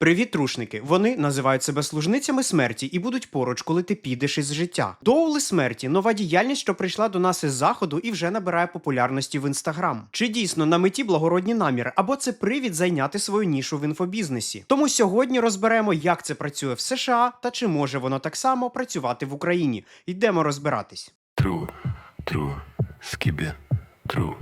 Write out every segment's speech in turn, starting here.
Привіт, трушники! Вони називають себе служницями смерті і будуть поруч, коли ти підеш із життя. Доули смерті нова діяльність, що прийшла до нас із заходу і вже набирає популярності в інстаграм. Чи дійсно на меті благородні наміри, або це привід зайняти свою нішу в інфобізнесі? Тому сьогодні розберемо, як це працює в США та чи може воно так само працювати в Україні. Йдемо розбиратись. True, true, skibbe, true.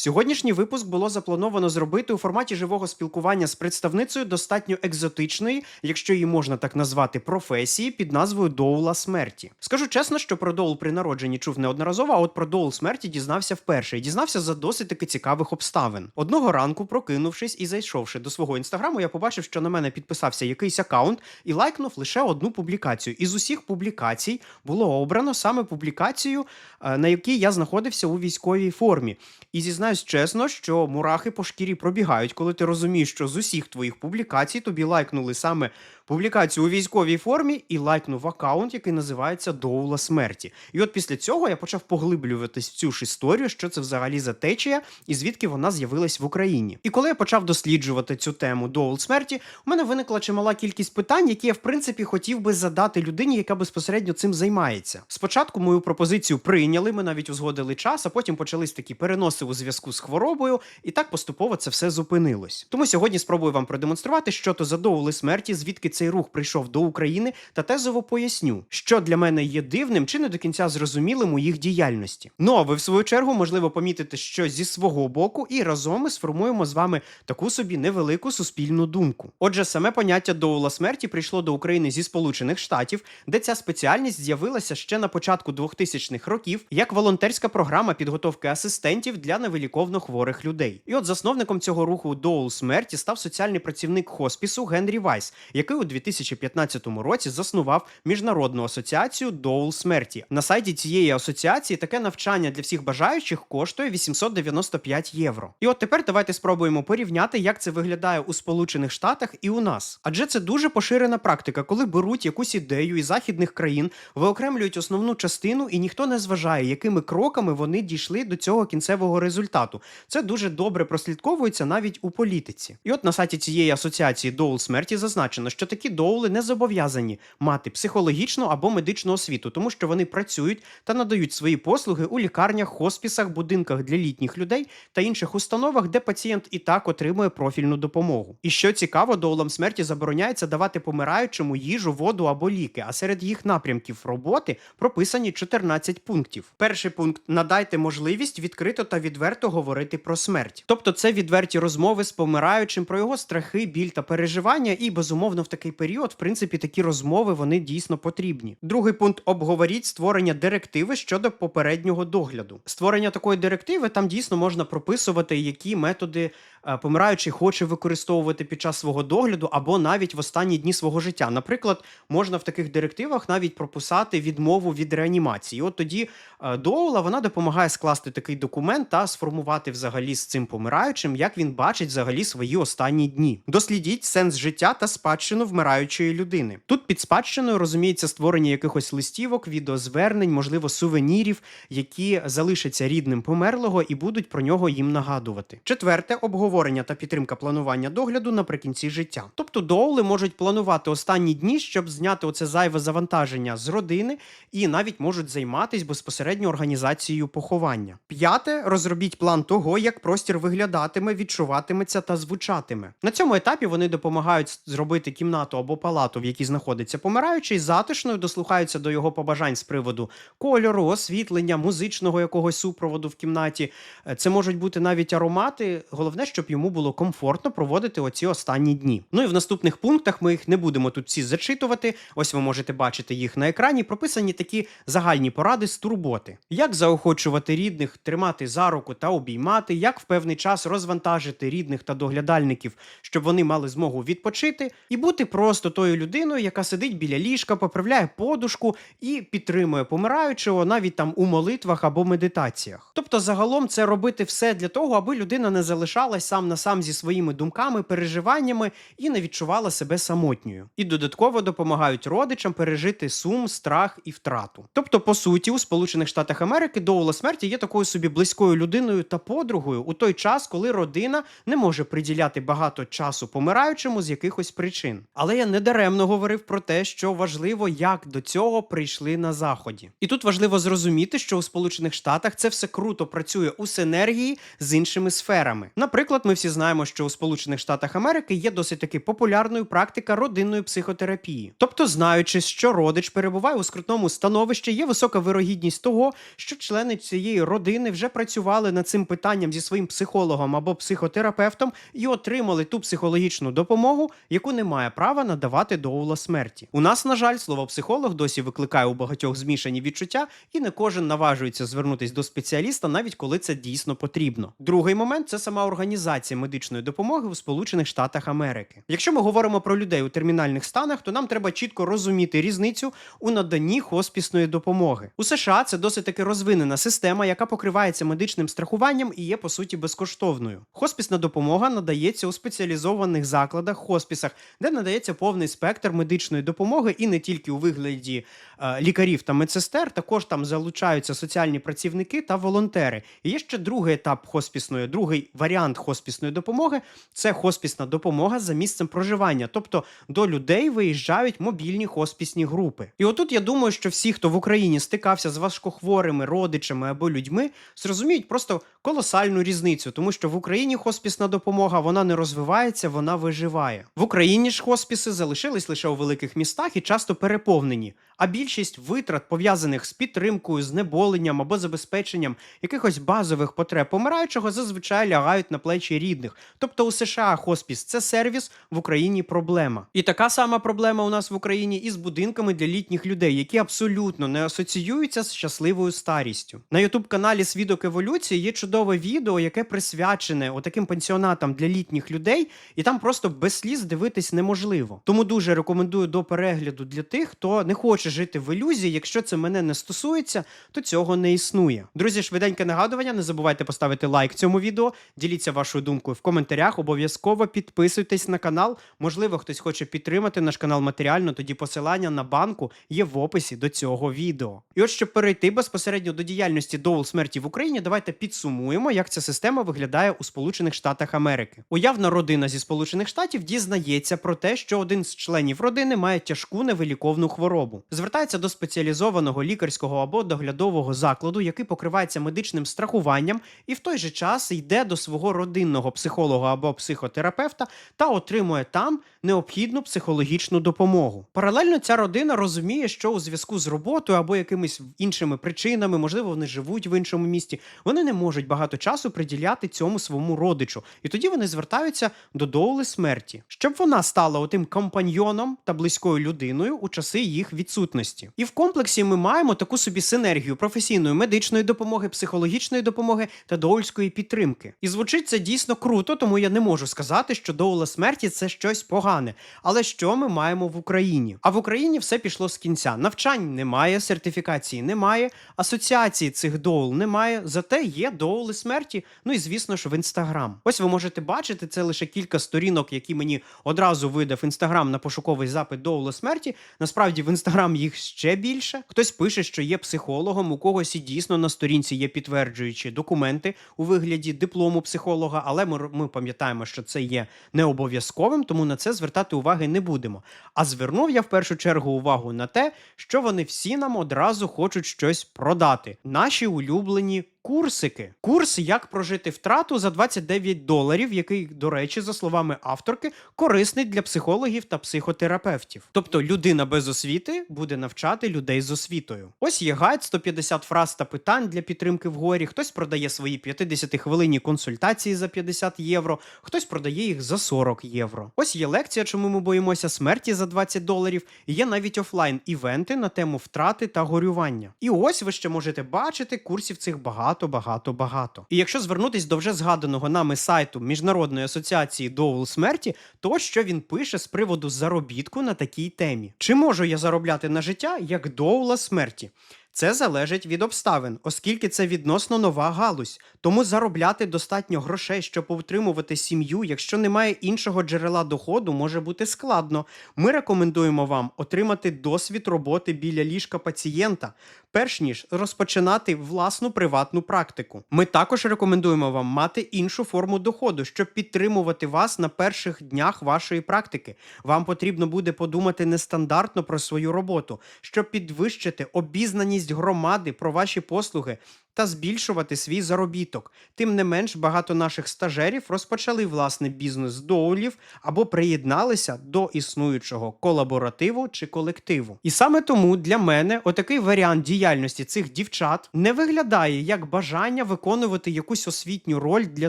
Сьогоднішній випуск було заплановано зробити у форматі живого спілкування з представницею достатньо екзотичної, якщо її можна так назвати, професії під назвою Доула смерті. Скажу чесно, що про доул при народженні чув неодноразово, а от про доул смерті дізнався вперше і дізнався за досить таки цікавих обставин. Одного ранку, прокинувшись і зайшовши до свого інстаграму, я побачив, що на мене підписався якийсь акаунт і лайкнув лише одну публікацію. Із усіх публікацій було обрано саме публікацію, е, на якій я знаходився у військовій формі. І зізнаюсь чесно, що мурахи по шкірі пробігають, коли ти розумієш, що з усіх твоїх публікацій тобі лайкнули саме публікацію у військовій формі і лайкнув аккаунт, який називається Доула смерті. І от після цього я почав поглиблюватись в цю ж історію, що це взагалі за течія і звідки вона з'явилась в Україні. І коли я почав досліджувати цю тему Доул смерті, у мене виникла чимала кількість питань, які я в принципі хотів би задати людині, яка безпосередньо цим займається. Спочатку мою пропозицію прийняли, ми навіть узгодили час, а потім почались такі переноси у зв'язку з хворобою, і так поступово це все зупинилось. Тому сьогодні спробую вам продемонструвати, що то за доули смерті, звідки цей рух прийшов до України, та тезово поясню, що для мене є дивним чи не до кінця зрозумілим у їх діяльності. Ну а ви в свою чергу можливо помітите щось зі свого боку, і разом ми сформуємо з вами таку собі невелику суспільну думку. Отже, саме поняття доула смерті прийшло до України зі Сполучених Штатів, де ця спеціальність з'явилася ще на початку 2000-х років як волонтерська програма підготовки асистентів для невиліковно хворих людей. І от засновником цього руху доул смерті став соціальний працівник хоспісу Генрі Вайс, який у 2015 році заснував міжнародну асоціацію доул смерті. На сайті цієї асоціації таке навчання для всіх бажаючих коштує 895 євро. І от тепер давайте спробуємо порівняти, як це виглядає у Сполучених Штатах і у нас. Адже це дуже поширена практика, коли беруть якусь ідею із західних країн, виокремлюють основну частину, і ніхто не зважає, якими кроками вони дійшли до цього кінцевого результату. Це дуже добре прослідковується навіть у політиці. І от на сайті цієї асоціації доул смерті зазначено, що такі доули не зобов'язані мати психологічну або медичну освіту, тому що вони працюють та надають свої послуги у лікарнях, хоспісах, будинках для літніх людей та інших установах, де пацієнт і так отримує профільну допомогу. І що цікаво, доулам смерті забороняється давати помираючому їжу, воду або ліки. А серед їх напрямків роботи прописані 14 пунктів. Перший пункт надайте можливість відкрито та відверто говорити про смерть. Тобто, це відверті розмови з помираючим про його страхи, біль та переживання. І безумовно в такий період, в принципі, такі розмови вони дійсно потрібні. Другий пункт обговоріть створення директиви щодо попереднього догляду. Створення такої директиви там дійсно можна прописувати, які методи е, помираючий хоче використовувати під час свого догляду або навіть в останні дні свого життя. Наприклад, можна в таких директивах навіть прописати відмову від реанімації. От тоді е, доула вона допомагає скласти такий документ та сформувати взагалі з цим помираючим, як він бачить взагалі свої останні дні. Дослідіть сенс життя та спадщину вмираючої людини. Тут під спадщиною розуміється створення якихось листівок, відеозвернень, можливо, сувенірів, які залишаться рідним померлого і будуть про нього їм нагадувати. Четверте обговорення та підтримка планування догляду наприкінці життя. Тобто доули можуть планувати останні дні, щоб зняти оце зайве завантаження з родини, і навіть можуть займатися безпосередньо організацією поховання. П'яте розробіть план того, як простір виглядатиме, відчуватиметься та звучатиме. На цьому етапі вони допомагають зробити кімнату або палату, в якій знаходиться помираючий, затишною, дослухаються до його побажань з приводу кольору, освітлення, музичного якогось супроводу в кімнаті. Е, Це можуть бути навіть аромати. Головне, щоб йому було комфортно проводити оці останні дні. Ну і в наступних пунктах ми їх не будемо тут всі зачитувати. Ось ви можете бачити їх на екрані. Прописані такі загальні поради з турботи. Як заохочувати рідних, тримати за руку та обіймати, як в певний час розвантажити рідних та доглядальників, щоб вони мали змогу відпочити, і бути просто тою людиною, яка сидить біля ліжка, поправляє подушку і підтримує помираючого навіть там у молитвах або медитаціях. Тобто, загалом це робити все для того, аби людина не залишалась сам на сам зі своїми думками, переживаннями і не відчувала себе самотньою. І додатково допомагають родичам пережити сум, страх і втрату. Тобто, по суті, у Сполучених Штатах Америки доула смерті є такою собі близькою людиною та подругою у той час, коли родина не може приділяти багато часу помираючому з якихось причин. Але я недаремно говорив про те, що важливо, як до цього прийшли на заході. І тут важливо зрозуміти, що у Сполучених Штатах це все круто працює у синергії з іншими сферами. Наприклад, ми всі знаємо, що у Сполучених Штатах Америки є досить таки популярною практика родинної психотерапії. Тобто, знаючи, що родич перебуває у скрутному становищі, є висока вирогідність того, що члени цієї родини вже працювали над цим питанням зі своїм психологом або психотерапевтом і отримали ту психологічну допомогу, яку не має права надавати доула смерті. У нас, на жаль, слово психолог досі викликає у багатьох змішані відчуття, і не кожен наважується звернутись до спеціаліста, навіть коли це дійсно потрібно. Другий момент це сама організація медичної допомоги у Сполучених Штатах Америки. Якщо ми говоримо про людей у термінальних станах, то нам треба чітко розуміти різницю у наданні хоспісної допомоги. У США це досить таки розвинена система, яка покривається медичним страхуванням і є по суті безкоштовною. Хоспісна допомога надається у спеціалізованих закладах, хоспісах, де надається повний спектр медичної допомоги, і не тільки у вигляді е, лікарів та медсестер, також там залучаються соціальні працівники та волонтери. І є ще другий етап хоспісної, другий варіант хоспісної допомоги це хоспісна допомога за місцем проживання. Тобто до людей виїжджають мобільні хоспісні групи. І отут я думаю, що всі, хто в Україні стикався з важкохворими родичами або людьми, зрозуміють просто колосальну різницю, тому що в Україні хоспісна допомога вона не розвивається, вона виживає. В Україні ж хоспіси залишились лише у великих містах і часто переповнені. А більшість витрат пов'язаних з підтримкою, знеболенням або забезпеченням якихось базових потреб помираючого зазвичай лягають на плечі рідних. Тобто у США хоспіс це сервіс, в Україні проблема. І така сама проблема у нас в Україні із будинками для літніх людей, які абсолютно не асоціюються з щасливою старістю. На ютуб каналі Свідок еволюції є чудове відео, яке присвячене отаким пенсіонатам для літніх людей, і там просто без сліз дивитись неможливо. Тому дуже рекомендую до перегляду для тих, хто не хоче жити в ілюзії. Якщо це мене не стосується, то цього не існує. Друзі, швиденьке нагадування. Не забувайте поставити лайк цьому відео. Діліться вашою думкою в коментарях. Обов'язково підписуйтесь на канал. Можливо, хтось хоче підтримати наш канал матеріально. Тоді посилання на банку є в описі до цього відео. І от щоб перейти безпосередньо до діяльності доул смерті в Україні, давайте підсумуємо, як ця система виглядає у Сполучених Штатах Америки. Уявна родина зі Сполучених Штатів дізнається про те, що один з членів родини має тяжку невиліковну хворобу. Звертається до спеціалізованого лікарського або доглядового закладу, який покривається медичним страхуванням, і в той же час йде до свого родинного психолога або психотерапевта та отримує там необхідну психологічну допомогу. Паралельно ця родина розуміє, що у зв'язку з роботою або якимись іншими причинами, можливо, вони живуть в іншому місті, вони не можуть багато часу приділяти цьому своєму родичу. І тоді вони звертаються до доули смерті, щоб вона стала отим компаньйоном та близькою людиною у часи їх відсутності. І в комплексі ми маємо таку собі синергію професійної медичної допомоги, психологічної допомоги та доульської підтримки. І звучить це дійсно круто, тому я не можу сказати, що доула смерті це щось погане. Але що ми маємо в Україні? А в Україні все пішло з кінця. Навчань немає, сертифікації немає, асоціації цих доул немає. Зате є доули смерті. Ну і звісно ж в інстаграм. Ось ви можете бачити це лише кілька сторінок, які мені одразу видав інстаграм на пошуковий запит доула смерті. Насправді в інстаграм їх ще більше. Хтось пише, що є психологом, у когось і дійсно на сторінці є підтверджуючі документи у вигляді диплому психолога, але ми, ми пам'ятаємо, що це є не обов'язковим, тому на це звертати уваги не будемо. А звернув я в першу чергу увагу на те, що вони всі нам одразу хочуть щось продати. Наші улюблені. Курсики. Курс як прожити втрату за 29 доларів, який, до речі, за словами авторки, корисний для психологів та психотерапевтів. Тобто людина без освіти буде навчати людей з освітою. Ось є гайд 150 фраз та питань для підтримки в горі. Хтось продає свої 50 хвилинні консультації за 50 євро, хтось продає їх за 40 євро. Ось є лекція, чому ми боїмося смерті за 20 доларів. Є навіть офлайн івенти на тему втрати та горювання. І ось ви ще можете бачити курсів цих багато багато, багато, багато. І якщо звернутись до вже згаданого нами сайту Міжнародної асоціації доул смерті, то що він пише з приводу заробітку на такій темі? Чи можу я заробляти на життя як доула смерті? Це залежить від обставин, оскільки це відносно нова галузь. Тому заробляти достатньо грошей, щоб утримувати сім'ю, якщо немає іншого джерела доходу, може бути складно. Ми рекомендуємо вам отримати досвід роботи біля ліжка пацієнта, перш ніж розпочинати власну приватну практику. Ми також рекомендуємо вам мати іншу форму доходу, щоб підтримувати вас на перших днях вашої практики. Вам потрібно буде подумати нестандартно про свою роботу, щоб підвищити обізнаність громади про ваші послуги. Та збільшувати свій заробіток. Тим не менш, багато наших стажерів розпочали власний бізнес з доулів або приєдналися до існуючого колаборативу чи колективу. І саме тому для мене отакий варіант діяльності цих дівчат не виглядає як бажання виконувати якусь освітню роль для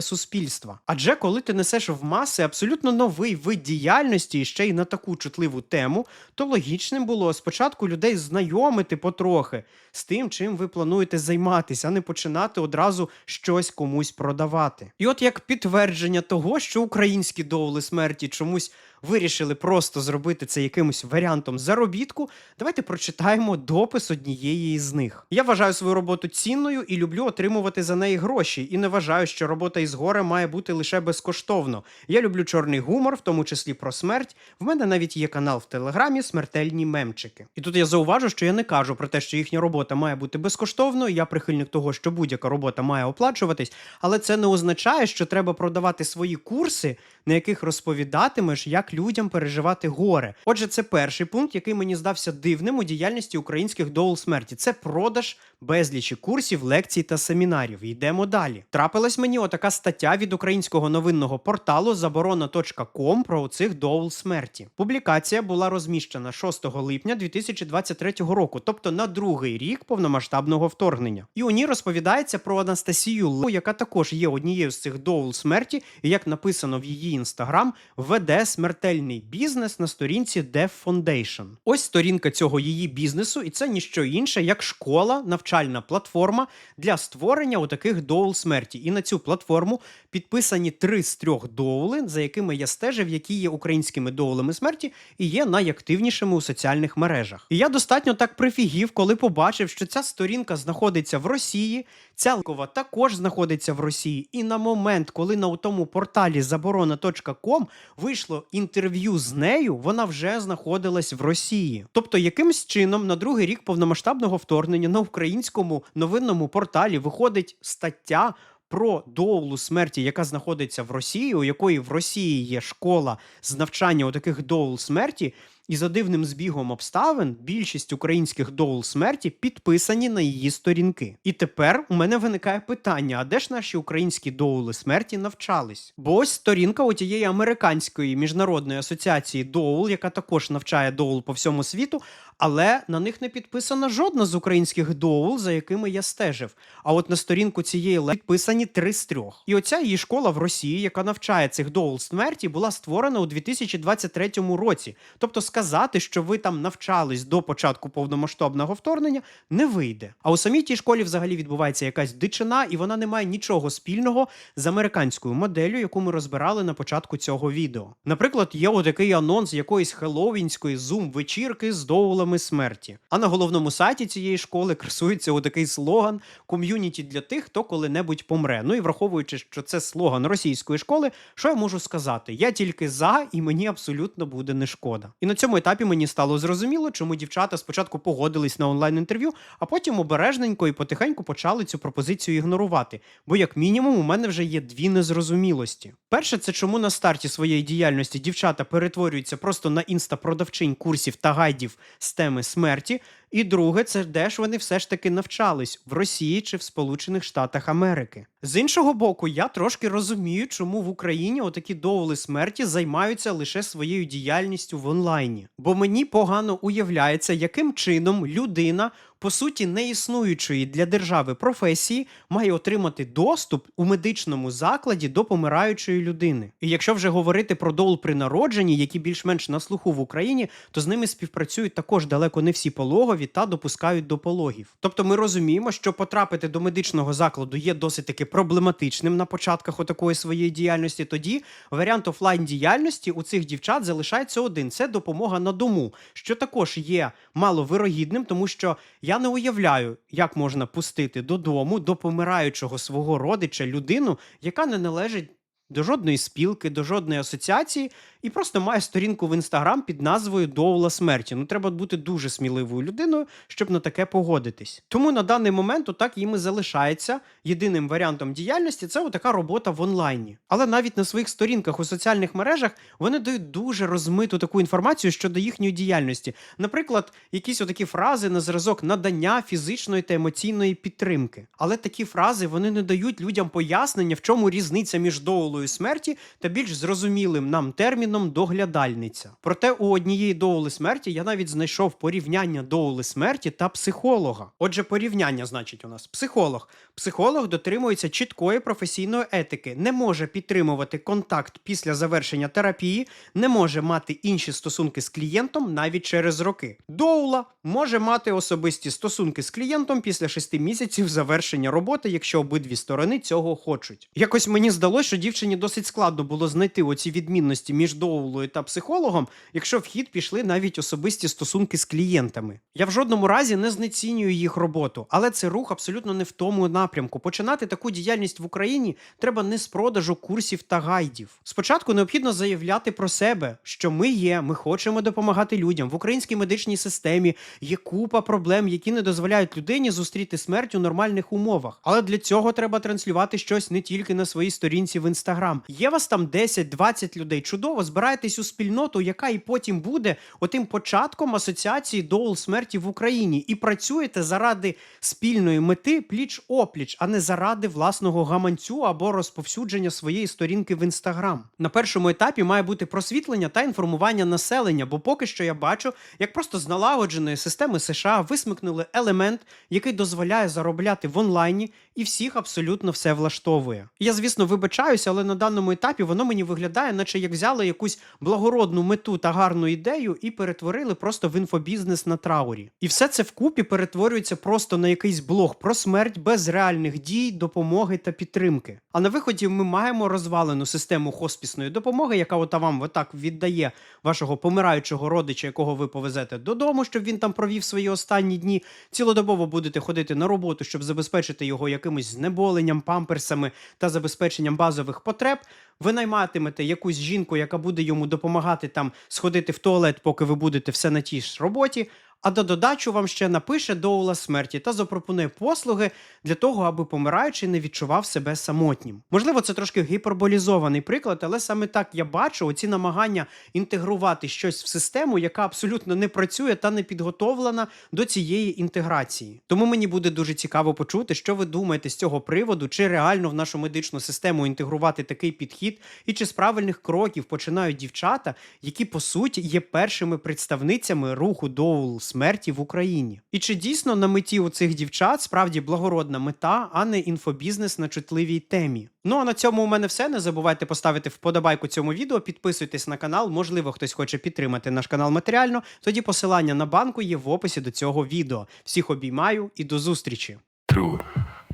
суспільства. Адже коли ти несеш в маси абсолютно новий вид діяльності і ще й на таку чутливу тему, то логічним було спочатку людей знайомити потрохи з тим, чим ви плануєте займатися, не починати одразу щось комусь продавати. І от як підтвердження того, що українські доули смерті чомусь вирішили просто зробити це якимось варіантом заробітку, давайте прочитаємо допис однієї із них. Я вважаю свою роботу цінною і люблю отримувати за неї гроші, і не вважаю, що робота із горе має бути лише безкоштовно. Я люблю чорний гумор, в тому числі про смерть. В мене навіть є канал в телеграмі Смертельні мемчики. І тут я зауважу, що я не кажу про те, що їхня робота має бути безкоштовною. Я прихильник того, що будь-яка робота має оплачуватись, але це не означає, що треба продавати свої курси, на яких розповідатимеш, як людям переживати горе. Отже, це перший пункт, який мені здався дивним у діяльності українських доул смерті. Це продаж безлічі курсів, лекцій та семінарів. Йдемо далі. Трапилась мені отака стаття від українського новинного порталу заборона.ком про цих доул смерті. Публікація була розміщена 6 липня 2023 року, тобто на другий рік повномасштабного вторгнення. І у ній розповідається про Анастасію Лу, яка також є однією з цих доул смерті, і як написано в її інстаграм, веде смертельний бізнес на сторінці Dev Foundation. Ось сторінка цього її бізнесу, і це ніщо інше, як школа, навчальна платформа для створення отаких доул смерті. І на цю платформу підписані три з трьох доули, за якими я стежив, які є українськими доулами смерті і є найактивнішими у соціальних мережах. І я достатньо так прифігів, коли побачив, що ця сторінка знаходиться в Росії. Ця лкова також знаходиться в Росії, і на момент, коли на тому порталі заборона.ком вийшло інтерв'ю з нею, вона вже знаходилась в Росії. Тобто, якимсь чином на другий рік повномасштабного вторгнення на українському новинному порталі виходить стаття. Про доулу смерті, яка знаходиться в Росії, у якої в Росії є школа з навчання у таких доул смерті, і за дивним збігом обставин більшість українських доул смерті підписані на її сторінки. І тепер у мене виникає питання: а де ж наші українські доули смерті навчались? Бо ось сторінка у тієї американської міжнародної асоціації доул, яка також навчає доул по всьому світу, але на них не підписана жодна з українських доул, за якими я стежив. А от на сторінку цієї ле підписані три з трьох. І оця її школа в Росії, яка навчає цих доул смерті, була створена у 2023 році. Тобто сказати, що ви там навчались до початку повномасштабного вторгнення, не вийде. А у самій тій школі взагалі відбувається якась дичина, і вона не має нічого спільного з американською моделлю, яку ми розбирали на початку цього відео. Наприклад, є отакий анонс якоїсь хеллоуінської зум-вечірки з доулами смерті. А на головному сайті цієї школи красується отакий слоган ком'юніті для тих, хто коли-небудь помре. Ну і враховуючи, що це слоган російської школи, що я можу сказати? Я тільки за, і мені абсолютно буде не шкода. І на цьому етапі мені стало зрозуміло, чому дівчата спочатку погодились на онлайн-інтерв'ю, а потім обережненько і потихеньку почали цю пропозицію ігнорувати. Бо, як мінімум, у мене вже є дві незрозумілості. Перше, це чому на старті своєї діяльності дівчата перетворюються просто на інста-продавчинь курсів та гайдів з теми смерті. І друге, це де ж вони все ж таки навчались в Росії чи в Сполучених Штатах Америки. З іншого боку, я трошки розумію, чому в Україні отакі доволи смерті займаються лише своєю діяльністю в онлайні. Бо мені погано уявляється, яким чином людина. По суті, неіснуючої для держави професії має отримати доступ у медичному закладі до помираючої людини. І якщо вже говорити про доул при народженні, які більш-менш на слуху в Україні, то з ними співпрацюють також далеко не всі пологові та допускають до пологів. Тобто ми розуміємо, що потрапити до медичного закладу є досить таки проблематичним на початках отакої своєї діяльності. Тоді варіант офлайн діяльності у цих дівчат залишається один: це допомога на дому, що також є маловирогідним, тому що я Я не уявляю, як можна пустити додому до помираючого свого родича людину, яка не належить до жодної спілки, до жодної асоціації, і просто має сторінку в інстаграм під назвою Доула смерті. Ну треба бути дуже сміливою людиною, щоб на таке погодитись. Тому на даний момент отак їм і залишається єдиним варіантом діяльності це отака робота в онлайні. Але навіть на своїх сторінках у соціальних мережах вони дають дуже розмиту таку інформацію щодо їхньої діяльності. Наприклад, якісь отакі фрази на зразок надання фізичної та емоційної підтримки. Але такі фрази вони не дають людям пояснення, в чому різниця між доулою смерті та більш зрозумілим нам терміном доглядальниця. Проте у однієї доули смерті я навіть знайшов порівняння доули смерті та психолога. Отже, порівняння значить у нас психолог. Психолог дотримується чіткої професійної етики, не може підтримувати контакт після завершення терапії, не може мати інші стосунки з клієнтом навіть через роки. Доула може мати особисті стосунки з клієнтом після шести місяців завершення роботи, якщо обидві сторони цього хочуть. Якось мені здалося, що дівчині досить складно було знайти оці відмінності між доулою та психологом, якщо в хід пішли навіть особисті стосунки з клієнтами. Я в жодному разі не знецінюю їх роботу, але це рух абсолютно не в тому напрямку. Починати таку діяльність в Україні треба не з продажу курсів та гайдів. Спочатку необхідно заявляти про себе, що ми є, ми хочемо допомагати людям в українській медичній системі. Є купа проблем, які не дозволяють людині зустріти смерть у нормальних умовах. Але для цього треба транслювати щось не тільки на своїй сторінці в інстаграм. Є вас там 10-20 людей. Чудово, збирайтесь у спільноту, яка і потім буде отим початком асоціації доул смерті в Україні, і працюєте заради спільної мети пліч опліч, а не заради власного гаманцю або розповсюдження своєї сторінки в інстаграм. На першому етапі має бути просвітлення та інформування населення, бо поки що я бачу, як просто з налагодженої системи США висмикнули елемент, який дозволяє заробляти в онлайні, і всіх абсолютно все влаштовує. Я, звісно, вибачаюся, але на даному етапі воно мені виглядає, наче як взяли якусь благородну мету та гарну ідею і перетворили просто в інфобізнес на траурі. І все це вкупі перетворюється просто на якийсь блог про смерть без реальних дій, допомоги та підтримки. А на виході ми маємо розвалену систему хоспісної допомоги, яка ота вам отак віддає вашого помираючого родича, якого ви повезете додому, щоб він там провів свої останні дні. Цілодобово будете ходити на роботу, щоб забезпечити його якимось знеболенням, памперсами та забезпеченням базових потреб. Ви найматимете якусь жінку, яка буде йому допомагати там сходити в туалет, поки ви будете все на тій ж роботі. А до додачу вам ще напише доула смерті та запропонує послуги для того, аби помираючий не відчував себе самотнім. Можливо, це трошки гіперболізований приклад, але саме так я бачу оці намагання інтегрувати щось в систему, яка абсолютно не працює та не підготовлена до цієї інтеграції. Тому мені буде дуже цікаво почути, що ви думаєте з цього приводу, чи реально в нашу медичну систему інтегрувати такий підхід, і чи з правильних кроків починають дівчата, які по суті є першими представницями руху доул смерті в Україні. І чи дійсно на меті у цих дівчат справді благородна мета, а не інфобізнес на чутливій темі? Ну а на цьому у мене все. Не забувайте поставити вподобайку цьому відео, підписуйтесь на канал. Можливо, хтось хоче підтримати наш канал матеріально. Тоді посилання на банку є в описі до цього відео. Всіх обіймаю і до зустрічі! True,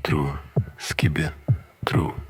true, skibbe, true.